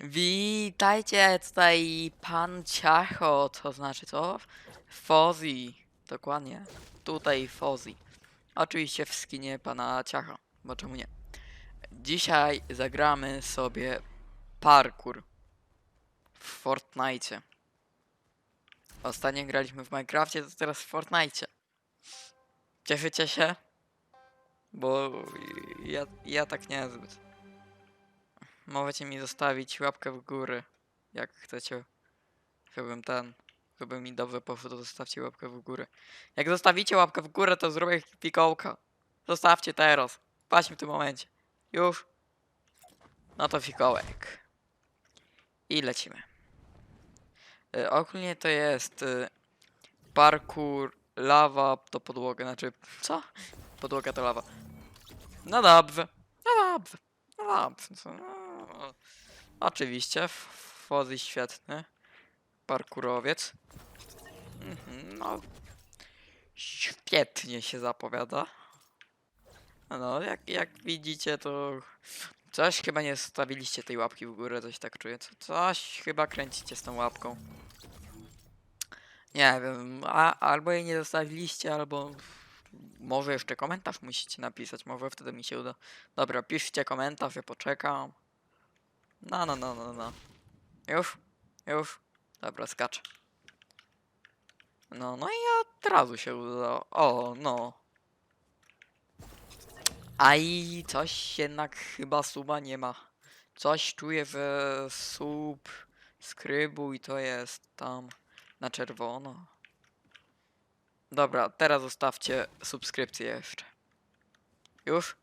Witajcie, tutaj pan Ciacho, to znaczy co? Fozzy, dokładnie. Tutaj Fozzy. Oczywiście w skinie pana Ciacho, bo czemu nie? Dzisiaj zagramy sobie parkour w Fortnite. Ostatnio graliśmy w Minecrafcie, to teraz w Fortnite. Cieszycie się? Bo ja, ja tak niezbyt. Możecie mi zostawić łapkę w górę, jak chcecie. Żebym ten, żeby mi dobrze poszło, to zostawcie łapkę w górę. Jak zostawicie łapkę w górę, to zrobię fikołka. Zostawcie teraz. Właśnie w tym momencie. Już. No to fikołek. I lecimy. Y, ogólnie to jest y, parkour, lawa to podłoga, znaczy, co? Podłoga to lawa. No dobrze. No dobrze. No dobrze. co, Oczywiście, Fozy świetny. Parkurowiec. Mhm, No. Świetnie się zapowiada. No, jak, jak widzicie, to coś chyba nie zostawiliście tej łapki w górę, coś tak czuję. Co- Coś chyba kręcicie z tą łapką. Nie wiem, a, albo jej nie zostawiliście, albo może jeszcze komentarz musicie napisać, może wtedy mi się uda. Dobra, piszcie komentarz, ja poczekam. No, no, no, no, no. Już? Już? Dobra, skaczę. No, no i od razu się udało. O, no. A i coś jednak chyba suba nie ma. Coś czuję, że sub skrybuj to jest tam na czerwono. Dobra, teraz zostawcie subskrypcję jeszcze. Już?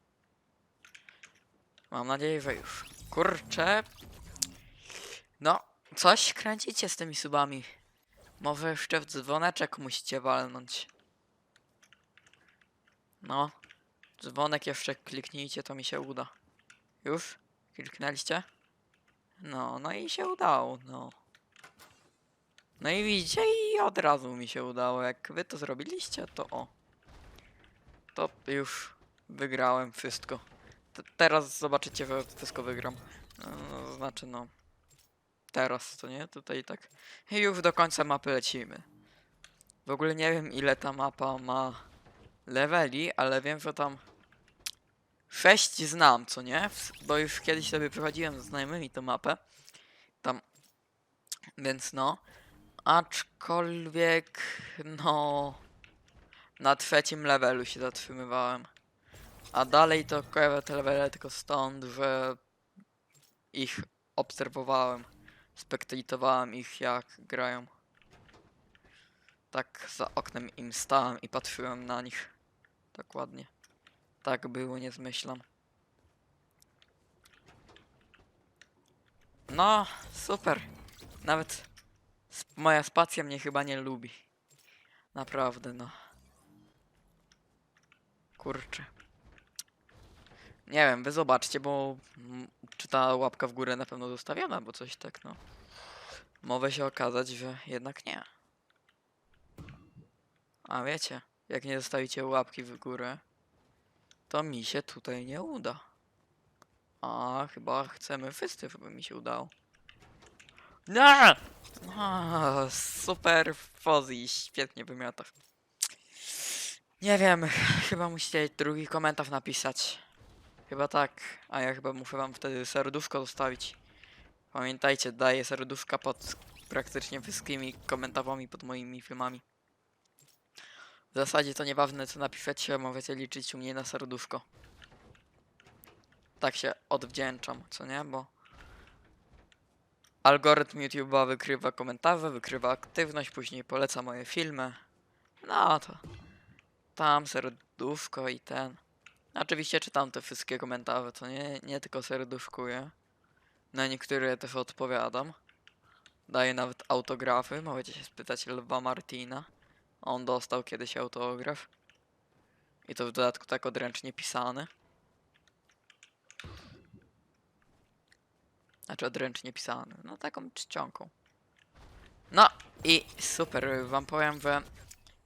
Mam nadzieję, że już. Kurczę. No, coś kręcicie z tymi subami. Może jeszcze w dzwoneczek musicie walnąć. No. Dzwonek jeszcze kliknijcie, to mi się uda. Już? Kliknęliście? No, no i się udało, no. No i widzicie, i od razu mi się udało. Jak wy to zrobiliście, to o. To już wygrałem wszystko. Teraz zobaczycie, że wszystko wygram. No, znaczy no. Teraz, to nie? Tutaj tak. I już do końca mapy lecimy. W ogóle nie wiem ile ta mapa ma leveli, ale wiem, że tam 6 znam, co nie? Bo już kiedyś sobie przechodziłem z znajomymi tę mapę. Tam. Więc no. Aczkolwiek, no. Na trzecim levelu się zatrzymywałem. A dalej to kojarzę te levele tylko stąd, że ich obserwowałem. Spektatowałem ich jak grają. Tak za oknem im stałem i patrzyłem na nich. Dokładnie. Tak było, nie zmyślam. No, super. Nawet moja spacja mnie chyba nie lubi. Naprawdę, no. Kurczę. Nie wiem, wy zobaczcie, bo czy ta łapka w górę na pewno zostawiona, bo coś tak, no. Może się okazać, że jednak nie. A wiecie, jak nie zostawicie łapki w górę, to mi się tutaj nie uda. A chyba chcemy wszyscy, żeby mi się udało. Nie! A, super Fozzy, świetnie wymiatasz. Nie wiem, chyba musicie drugi komentarz napisać. Chyba tak, a ja chyba muszę wam wtedy serduszko zostawić. Pamiętajcie, daję serduszka pod praktycznie wszystkimi komentarzami pod moimi filmami. W zasadzie to nieważne co napiszecie, możecie liczyć u mnie na serduszko. Tak się odwdzięczam, co nie? Bo algorytm YouTube'a wykrywa komentarze, wykrywa aktywność, później poleca moje filmy. No to tam serduszko i ten. Oczywiście czytam te wszystkie komentarze, co nie, nie tylko serduszkuję. Na niektóre też odpowiadam. Daję nawet autografy. Możecie się spytać Lwa Martina. On dostał kiedyś autograf. I to w dodatku tak odręcznie pisany. Znaczy odręcznie pisany. No taką czcionką. No i super, wam powiem, że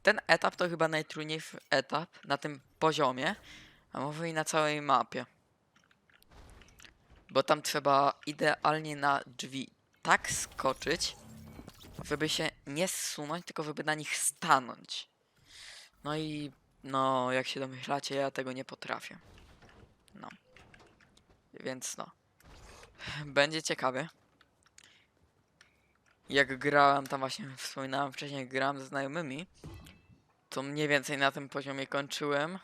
ten etap to chyba najtrudniejszy etap na tym poziomie, a może i na całej mapie. Bo tam trzeba idealnie na drzwi tak skoczyć, żeby się nie zsunąć, tylko żeby na nich stanąć. No i no, jak się domyślacie, ja tego nie potrafię. No. Więc no. Będzie ciekawie. Jak grałem tam właśnie, wspominałem wcześniej, jak grałem ze znajomymi, to mniej więcej na tym poziomie kończyłem,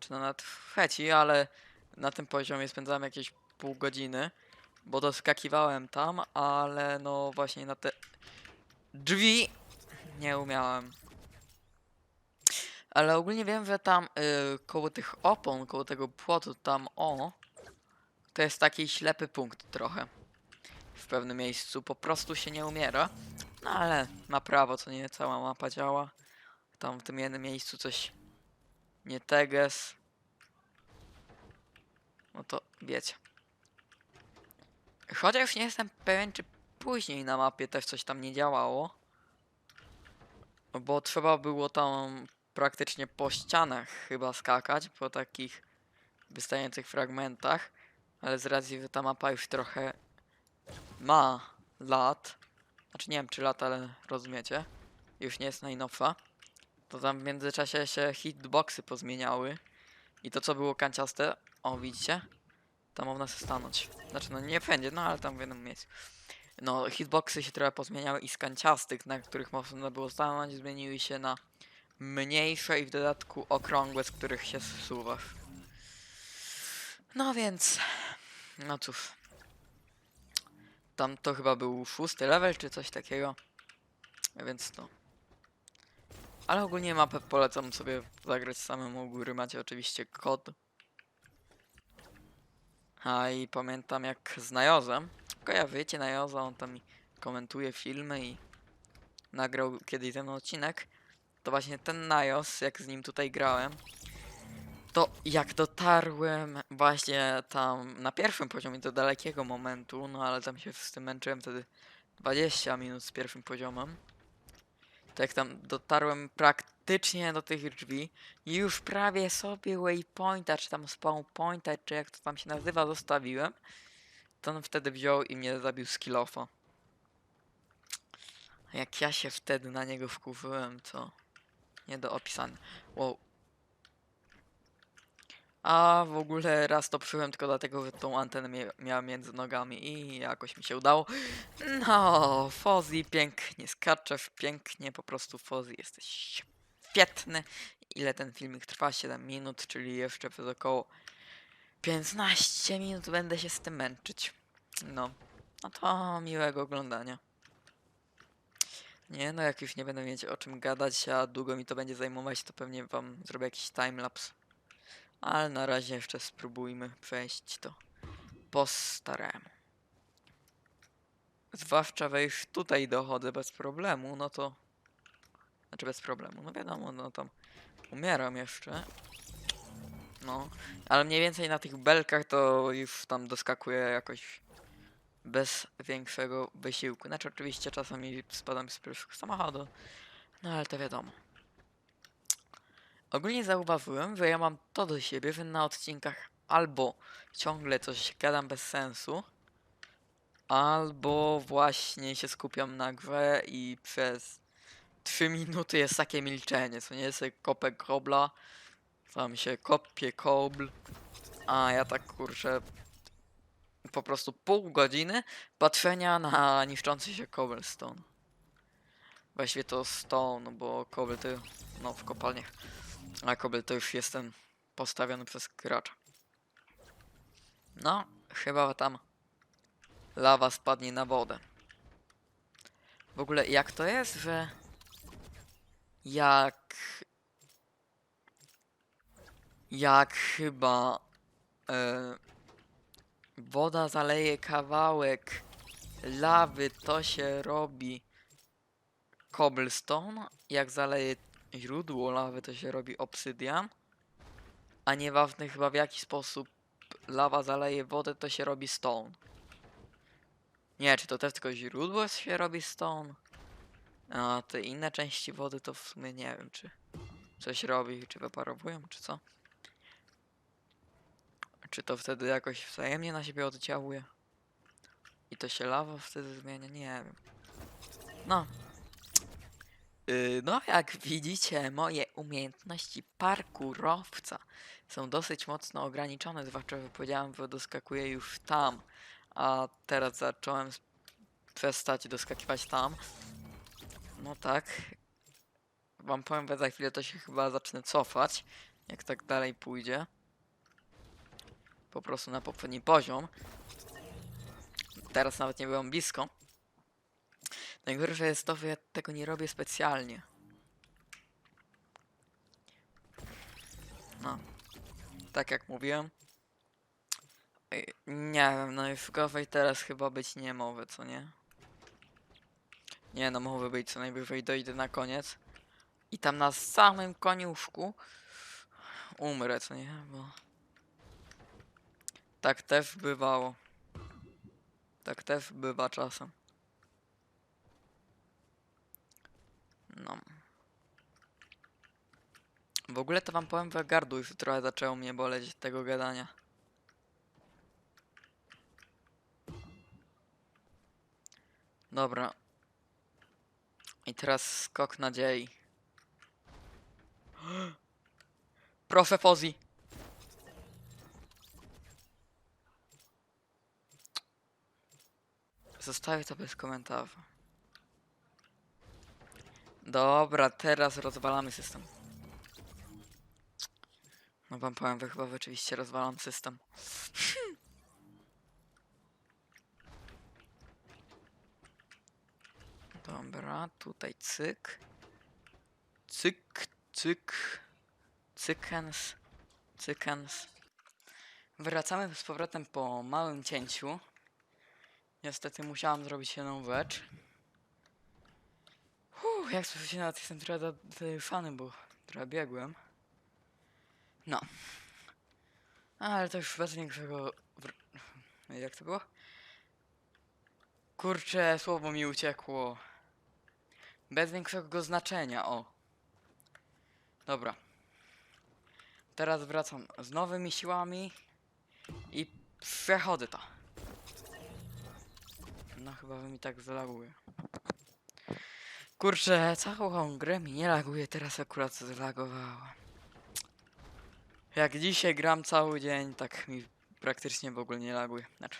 czy nawet w ale na tym poziomie spędzałem jakieś pół godziny, bo doskakiwałem tam, ale no właśnie na te drzwi nie umiałem. Ale ogólnie wiem, że tam y, koło tych opon, koło tego płotu, tam o, to jest taki ślepy punkt trochę. W pewnym miejscu po prostu się nie umiera. No ale ma prawo, co nie cała mapa działa. Tam w tym jednym miejscu coś nie teges. No to wiecie. Chociaż nie jestem pewien, czy później na mapie też coś tam nie działało. Bo trzeba było tam praktycznie po ścianach chyba skakać, po takich wystających fragmentach. Ale z racji, że ta mapa już trochę ma lat, znaczy nie wiem czy lat, ale rozumiecie, już nie jest najnowsza, to tam w międzyczasie się hitboxy pozmieniały i to co było kanciaste, o widzicie, tam można się stanąć. Znaczy no nie wszędzie, no ale tam w jednym miejscu. No hitboxy się trochę pozmieniały i z kanciastych, na których można było stanąć, zmieniły się na mniejsze i w dodatku okrągłe, z których się zsuwasz. No więc, no cóż. Tam to chyba był szósty level czy coś takiego. Więc no. Ale ogólnie mapę polecam sobie zagrać samemu. U góry macie oczywiście kod. A i pamiętam jak z Najozem. Kojarzycie Najoza, on tam komentuje filmy i nagrał kiedyś mną odcinek. To właśnie ten Najos, jak z nim tutaj grałem, to jak dotarłem właśnie tam na pierwszym poziomie do dalekiego momentu, no ale tam się z tym męczyłem wtedy 20 minut z pierwszym poziomem. Jak tam dotarłem praktycznie do tych drzwi i już prawie sobie waypointa, czy tam spawn pointa, czy jak to tam się nazywa, zostawiłem, to on wtedy wziął i mnie zabił z. Jak ja się wtedy na niego wkurzyłem, to nie do opisania. Wow, a w ogóle raz to przyjąłem tylko dlatego, że tą antenę mia miałem między nogami i jakoś mi się udało. No, Fozzy pięknie skaczesz, pięknie, po prostu Fozzy jesteś świetny. Ile ten filmik trwa? 7 minut, czyli jeszcze przez około 15 minut będę się z tym męczyć. No, no to miłego oglądania. Nie, no jak już nie będę mieć o czym gadać, a długo mi to będzie zajmować, to pewnie wam zrobię jakiś timelapse. Ale na razie jeszcze spróbujmy przejść to po staremu. Zwłaszcza, już tutaj dochodzę bez problemu, no to... Znaczy bez problemu, no wiadomo, no tam umieram jeszcze. No, ale mniej więcej na tych belkach to już tam doskakuję jakoś bez większego wysiłku. Znaczy oczywiście czasami spadam z pierwszego samochodu, no ale to wiadomo. Ogólnie zauważyłem, że ja mam to do siebie, że na odcinkach albo ciągle coś gadam bez sensu, albo właśnie się skupiam na grze i przez 3 minuty jest takie milczenie, co nie jest kopę kobla, tam się kopie kobl, a ja tak kurczę po prostu pół godziny patrzenia na niszczący się cobblestone. Właściwie to stone, bo cobble to no w kopalniach. A kobel to już jestem postawiony przez gracza. No, chyba tam lawa spadnie na wodę. W ogóle jak to jest, że jak jak chyba e, woda zaleje kawałek lawy, to się robi cobblestone, jak zaleje źródło lawy to się robi obsydian, a nieważne chyba w jaki sposób lawa zaleje wodę, to się robi stone. Nie, czy to też tylko źródło się robi stone? A te inne części wody to w sumie nie wiem, czy coś robi, czy wyparowują, czy co. Czy to wtedy jakoś wzajemnie na siebie oddziałuje? I to się lawa wtedy zmienia? Nie wiem. No. Yy, no, jak widzicie, moje umiejętności parkurowca są dosyć mocno ograniczone, zwłaszcza, powiedziałem, że doskakuję już tam, a teraz zacząłem przestać doskakiwać tam. No tak. Wam powiem, że za chwilę to się chyba zacznę cofać, jak tak dalej pójdzie. Po prostu na poprzedni poziom. Teraz nawet nie byłem blisko. Najgorsze jest to, że ja tego nie robię specjalnie. No. Tak jak mówiłem. Nie wiem, no i w gowej teraz chyba być nie mowy, co nie? Nie no, mowy być co najwyżej dojdę na koniec. I tam na samym koniuszku umrę, co nie? Bo... Tak też bywało. Tak też bywa czasem. No. W ogóle to wam powiem, że gardło już trochę zaczęło mnie boleć tego gadania. Dobra. I teraz skok nadziei. Proszę Fozzy. Zostawię to bez komentarza. Dobra, teraz rozwalamy system. No wam powiem, że chyba rzeczywiście rozwalam system. Dobra, tutaj cyk. Cyk, cyk. Cykens. Cykens. Wracamy z powrotem po małym cięciu. Niestety musiałam zrobić jedną rzecz. Uff, jak słyszycie, nawet jestem trochę fany, bo trochę biegłem. No. Ale to już bez większego... Jak to było? Kurczę, słowo mi uciekło. Bez większego znaczenia, o. Dobra. Teraz wracam z nowymi siłami i przechodzę to. No chyba mi tak zalaguje. Kurczę, całą grę mi nie laguje, teraz akurat zlagowało. Jak dzisiaj gram cały dzień, tak mi praktycznie w ogóle nie laguje. Znaczy,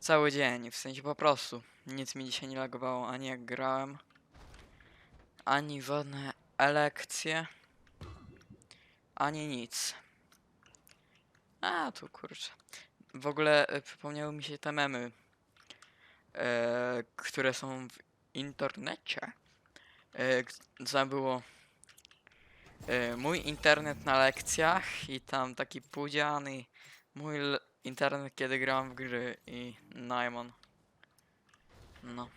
cały dzień, w sensie po prostu. Nic mi dzisiaj nie lagowało, ani jak grałem, ani żadne elekcje, ani nic. A, tu kurczę. W ogóle e, przypomniały mi się te memy, e, które są w internecie. E, co było e, mój internet na lekcjach i tam taki pudziany mój internet kiedy grałem w gry i Najmon. No.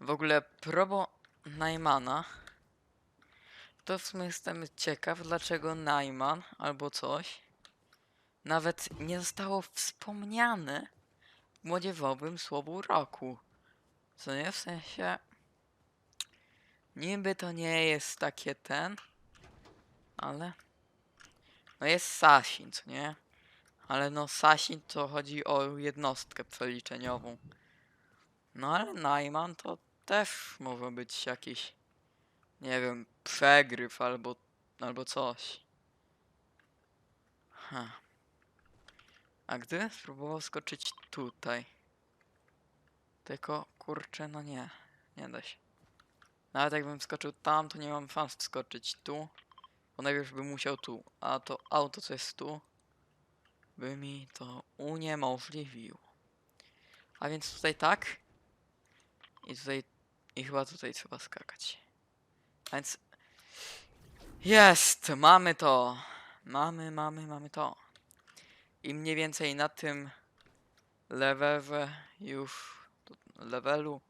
W ogóle probo Najmana to w sumie jestem ciekaw dlaczego Najman albo coś nawet nie zostało wspomniane młodzieżowym słowu roku. Co nie? W sensie... Niby to nie jest takie ten, ale... No jest Sasin, co nie? Ale no Sasin to chodzi o jednostkę przeliczeniową. No ale Najman to też może być jakiś, nie wiem, przegryw albo, albo coś. Ha. A gdybym spróbował skoczyć tutaj. Tylko kurczę, no nie, nie da się. Nawet jakbym skoczył tam, to nie mam szans skoczyć tu. Bo najpierw bym musiał tu, a to auto, co jest tu, by mi to uniemożliwiło. A więc tutaj tak. I tutaj, i chyba tutaj trzeba skakać. A więc... Jest! Mamy to! Mamy, mamy, mamy to. I mniej więcej na tym levelze już levelu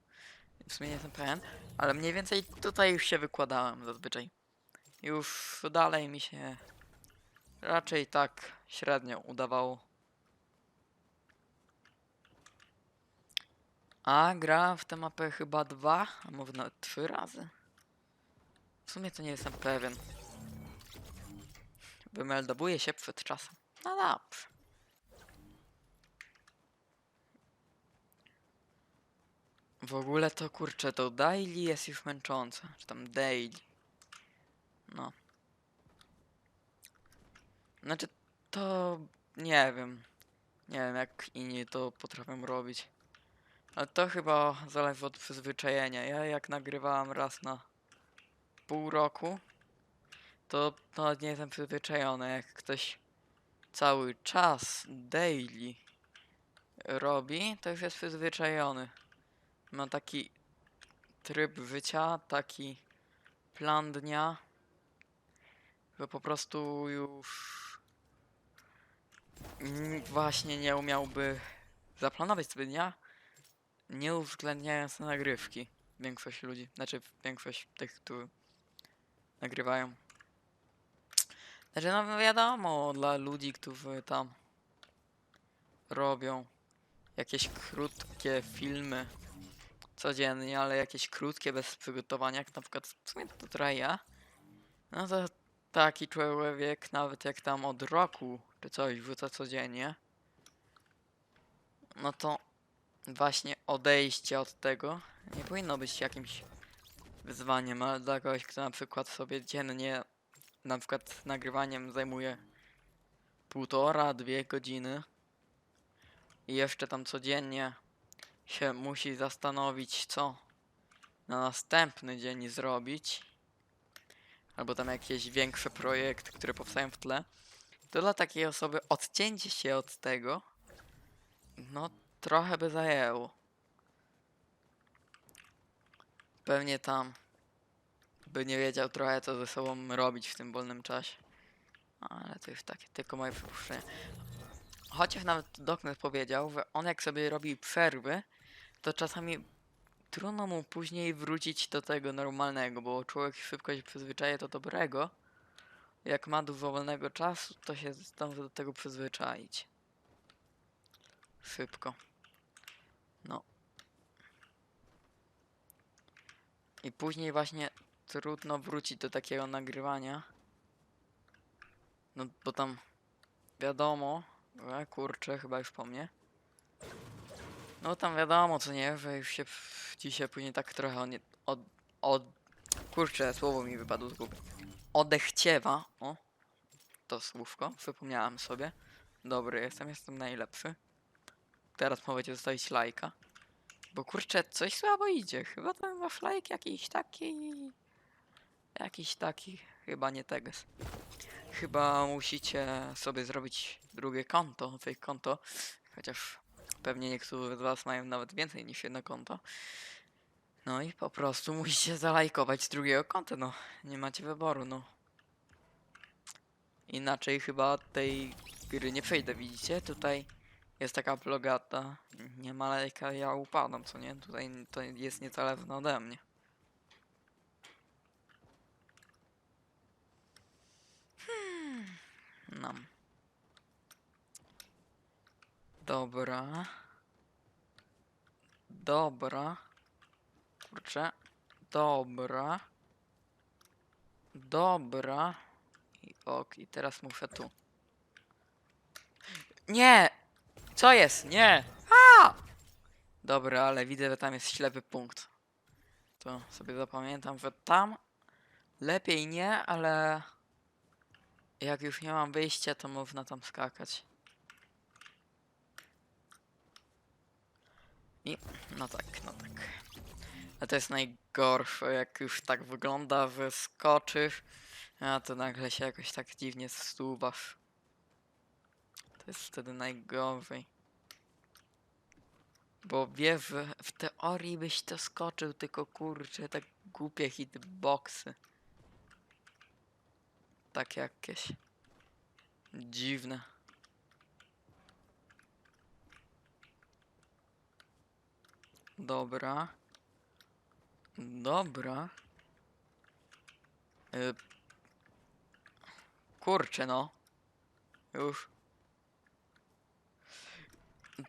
w sumie nie jestem pewien, ale mniej więcej tutaj już się wykładałem zazwyczaj. Już dalej mi się raczej tak średnio udawało. A grałem w tę mapę chyba dwa, a może nawet trzy razy. W sumie to nie jestem pewien. Wymeldowuje się przed czasem. No dobrze. W ogóle to kurczę, to daily jest już męczące. Czy tam daily. No. Znaczy, to nie wiem. Nie wiem, jak inni to potrafią robić. Ale to chyba zależy od przyzwyczajenia. Ja jak nagrywałem raz na pół roku, to nawet nie jestem przyzwyczajony. Jak ktoś cały czas, daily robi, to już jest przyzwyczajony. Ma taki tryb życia, taki plan dnia, że po prostu już właśnie nie umiałby zaplanować sobie dnia, nie uwzględniając na nagrywki. Większość ludzi, znaczy większość tych, którzy nagrywają. Znaczy, no wiadomo, dla ludzi, którzy tam robią jakieś krótkie filmy codziennie, ale jakieś krótkie, bez przygotowania, jak na przykład w sumie to trochę ja, no to taki człowiek, nawet jak tam od roku czy coś wrzuca codziennie, no to właśnie odejście od tego nie powinno być jakimś wyzwaniem, ale dla kogoś, kto na przykład sobie dziennie na przykład nagrywaniem zajmuje półtora, dwie godziny i jeszcze tam codziennie się musi zastanowić, co na następny dzień zrobić, albo tam jakieś większe projekty, które powstają w tle, to dla takiej osoby odcięcie się od tego, no trochę by zajęło. Pewnie tam by nie wiedział trochę, co ze sobą robić w tym wolnym czasie. Ale to już takie tylko moje przypuszczenie. Chociaż nawet Doknet powiedział, że on jak sobie robi przerwy, to czasami trudno mu później wrócić do tego normalnego, bo człowiek szybko się przyzwyczaja do dobrego. Jak ma dużo wolnego czasu, to się zdąży do tego przyzwyczaić. Szybko. No. I później właśnie trudno wrócić do takiego nagrywania. No bo tam wiadomo, e, kurczę, chyba już po mnie. No tam wiadomo, co nie, że już się dzisiaj później tak trochę od, od, od kurczę, słowo mi wypadło z głowy. Odechciewa, o, to słówko, przypomniałem sobie. Dobry jestem, jestem najlepszy. Teraz możecie zostawić lajka. Bo kurczę, coś słabo idzie. Chyba ten wasz lajk jakiś taki... Jakiś taki, chyba nie teges. Chyba musicie sobie zrobić drugie konto, fake konto. Chociaż pewnie niektórzy z was mają nawet więcej niż jedno konto. No i po prostu musicie zalajkować z drugiego konta, no. Nie macie wyboru, no. Inaczej chyba tej gry nie przejdę, widzicie? Tutaj jest taka plogata. Nie ma lajka, ja upadam, co nie? Tutaj to jest niezależne ode mnie. No. Dobra. Dobra. Kurczę. Dobra. Dobra. I ok, i teraz muszę tu. Nie! Co jest? Nie! A! Dobra, ale widzę, że tam jest ślepy punkt. To sobie zapamiętam, że tam lepiej nie, ale jak już nie mam wyjścia, to można tam skakać. I no tak, no tak. A to jest najgorsze, jak już tak wygląda, że skoczysz, a to nagle się jakoś tak dziwnie stuwasz. To jest wtedy najgorzej. Bo wiesz, w teorii byś to skoczył, tylko kurczę, tak głupie hitboxy. Tak jakieś. Dziwne. Dobra. Dobra. Y... Kurczę no. Już.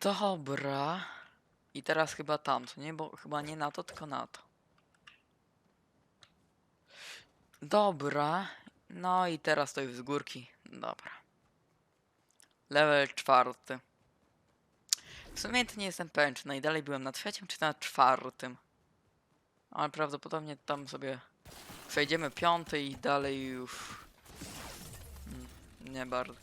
Dobra. I teraz chyba tam, co nie? Bo chyba nie na to, tylko na to. Dobra. No i teraz to już z górki. Dobra. Level czwarty. W sumie to nie jestem pewien, czy najdalej byłem na trzecim, czy na czwartym. Ale prawdopodobnie tam sobie przejdziemy piąty i dalej już... Mm, Nie bardzo.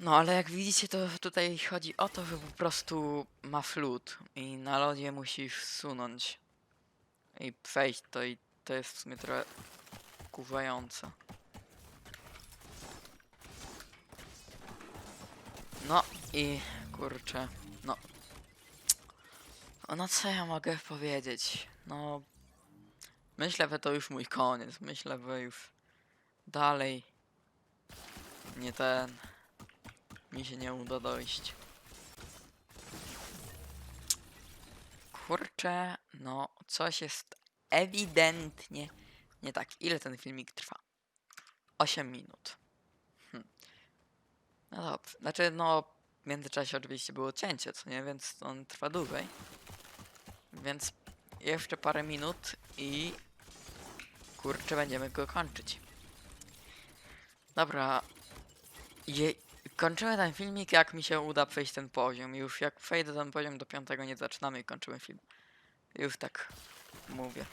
No ale jak widzicie, to tutaj chodzi o to, że po prostu ma flut i na lodzie musisz sunąć i przejść to i to jest w sumie trochę kuwające. No i kurczę, no. No co ja mogę powiedzieć? No. Myślę, że to już mój koniec. Myślę, że już dalej nie ten. Mi się nie uda dojść. Kurczę, no coś jest ewidentnie nie tak. Ile ten filmik trwa? 8 minut. No dobrze. Znaczy, no w międzyczasie oczywiście było cięcie, co nie? Więc on trwa dłużej. Więc jeszcze parę minut i kurczę, będziemy go kończyć. Dobra. Je, kończymy ten filmik, jak mi się uda przejść ten poziom. Już jak przejdę ten poziom do piątego, nie zaczynamy i kończymy film. Już tak mówię.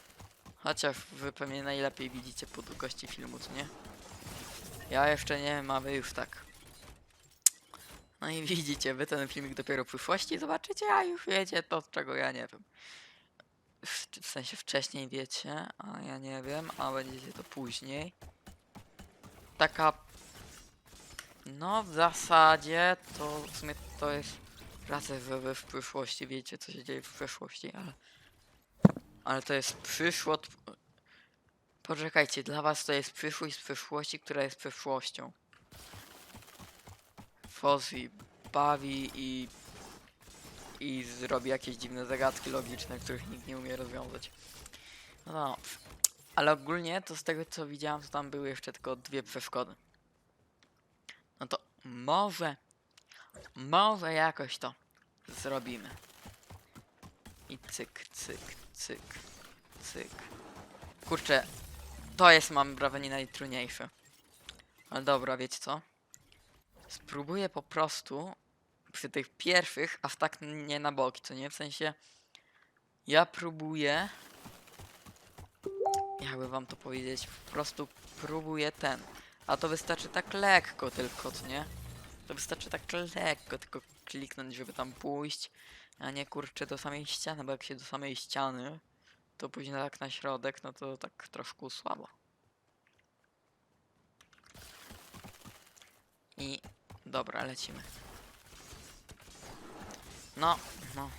Chociaż wy pewnie najlepiej widzicie po długości filmu, co nie? Ja jeszcze nie mam, już tak. No i widzicie, wy ten filmik dopiero w przyszłości zobaczycie, a już wiecie to, czego ja nie wiem. W, w sensie wcześniej wiecie, a ja nie wiem, a będziecie to później. Taka... No, w zasadzie to w sumie to jest praca wy, wy w przyszłości, wiecie co się dzieje w przeszłości, ale... Ale to jest przyszłość... Poczekajcie, dla was to jest przyszłość z przyszłości, która jest przyszłością. Fozzy bawi i i zrobi jakieś dziwne zagadki logiczne, których nikt nie umie rozwiązać. No, no. Ale ogólnie to z tego co widziałem, to tam były jeszcze tylko dwie przeszkody. No to może, może jakoś to zrobimy. I cyk, cyk, cyk, cyk. Kurczę, to jest mam wrażenie najtrudniejsze. Ale dobra, wiecie co? Spróbuję po prostu przy tych pierwszych, aż tak nie na boki, co nie? W sensie ja próbuję jakby wam to powiedzieć, po prostu próbuję ten. A to wystarczy tak lekko tylko, co nie? To wystarczy tak lekko tylko kliknąć, żeby tam pójść, a nie kurczę do samej ściany, bo jak się do samej ściany, to później tak na środek, no to tak troszkę słabo. I dobra, lecimy. No, no,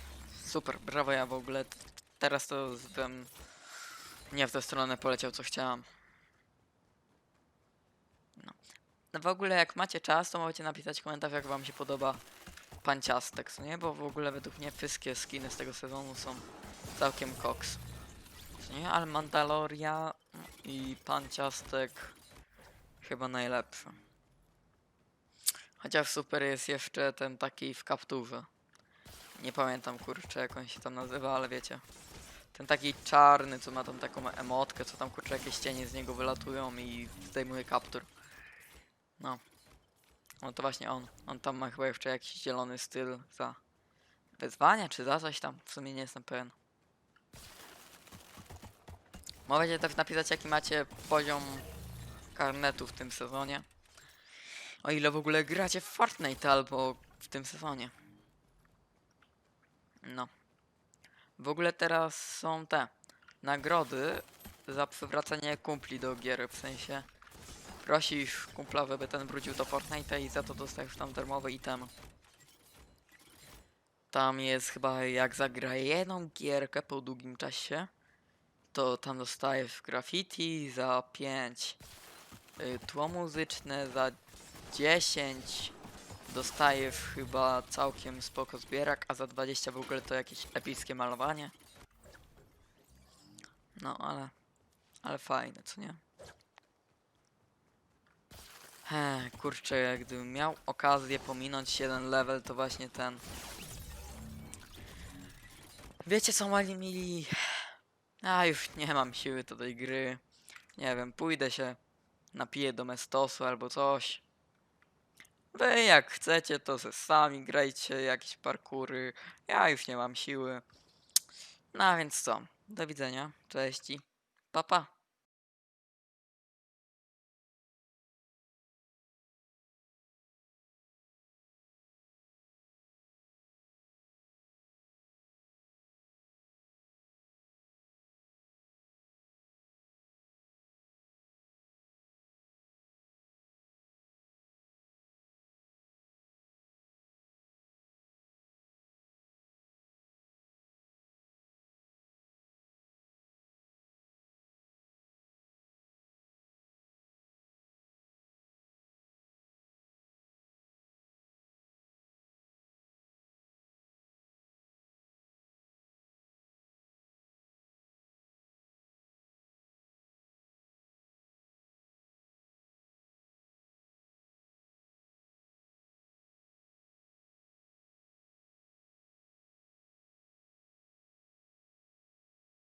super, brawo ja w ogóle. Teraz to bym nie w tę stronę poleciał, co chciałam. No. no w ogóle jak macie czas, to możecie napisać komentarz, jak wam się podoba pan Ciastek, co nie? Bo w ogóle według mnie wszystkie skiny z tego sezonu są całkiem koks. Co nie? Ale Mandaloria i pan Ciastek chyba najlepszy. Chociaż super jest jeszcze ten taki w kapturze. Nie pamiętam kurczę jak on się tam nazywa, ale wiecie. Ten taki czarny, co ma tam taką emotkę, co tam kurczę jakieś cienie z niego wylatują i zdejmuje kaptur. No. No to właśnie on. On tam ma chyba jeszcze jakiś zielony styl za wyzwania, czy za coś tam. W sumie nie jestem pewien. Możecie też napisać jaki macie poziom karnetu w tym sezonie. O ile w ogóle gracie w Fortnite albo w tym sezonie. No. W ogóle teraz są te nagrody za przywracanie kumpli do gier, w sensie prosisz kumpla, żeby ten wrócił do Fortnite'a i za to dostajesz tam darmowy item. Tam jest chyba jak zagra jedną gierkę po długim czasie, to tam dostajesz graffiti za 5, y, tło muzyczne za 10, dostajesz chyba całkiem spoko zbierak, a za 20 w ogóle to jakieś epickie malowanie. No ale, ale fajne, co nie? He, kurczę, gdybym miał okazję pominąć jeden level, to właśnie ten. Wiecie co mali mili? A już nie mam siły do tej gry. Nie wiem, pójdę się napiję domestosu albo coś. Wy jak chcecie, to ze sami grajcie jakieś parkury. Ja już nie mam siły. No a więc co? Do widzenia. Cześć pa pa.